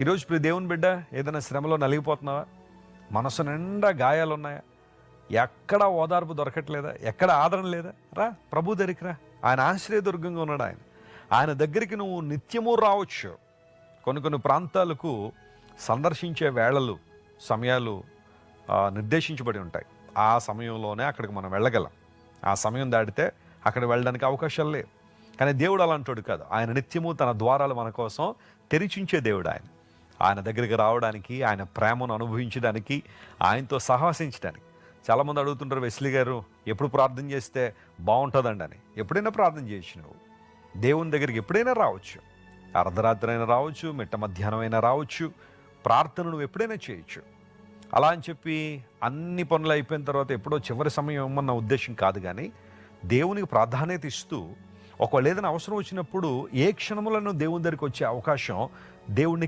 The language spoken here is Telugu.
ఈరోజు ఇప్పుడు దేవుని బిడ్డ ఏదైనా శ్రమలో నలిగిపోతున్నావా? మనసు నిండా గాయాలు ఉన్నాయా ఎక్కడ ఓదార్పు దొరకట్లేదా? ఎక్కడ ఆదరణ లేదా? రా ప్రభు దగ్గరికి రా. ఆయన ఆశ్రయదుర్గంగా ఉన్నాడు ఆయన. ఆయన దగ్గరికి నువ్వు నిత్యము రావచ్చు. కొన్ని కొన్ని ప్రాంతాలకు సందర్శించే వేళలు సమయాలు నిర్దేశించబడి ఉంటాయి. ఆ సమయంలోనే అక్కడికి మనం వెళ్ళగలం. ఆ సమయం దాటితే అక్కడ వెళ్ళడానికి అవకాశాలు లేవు. కానీ దేవుడు అలాంటోడు కాదు. ఆయన నిత్యము తన ద్వారాలు మన కోసం తెరిచించే దేవుడు ఆయన. ఆయన దగ్గరికి రావడానికి ఆయన ప్రేమను అనుభవించడానికి ఆయనతో సహవసించడానికి చాలామంది అడుగుతుంటారు వెస్లీ గారు ఎప్పుడు ప్రార్థన చేస్తే బాగుంటుందండి అని. ఎప్పుడైనా ప్రార్థన చేయొచ్చు నువ్వు దేవుని దగ్గరికి ఎప్పుడైనా రావచ్చు. అర్ధరాత్రి అయినా రావచ్చు మిట్ట మధ్యాహ్నం అయినా రావచ్చు ప్రార్థన నువ్వు ఎప్పుడైనా చేయొచ్చు. అలా అని చెప్పి అన్ని పనులు అయిపోయిన తర్వాత ఎప్పుడో చివరి సమయం ఇవ్వమన్న ఉద్దేశం కాదు కానీ దేవునికి ప్రాధాన్యత ఇస్తూ ఒకవేళ ఏదైనా అవసరం వచ్చినప్పుడు ఏ క్షణములను దేవుని దగ్గరికి వచ్చే అవకాశం దేవుడిని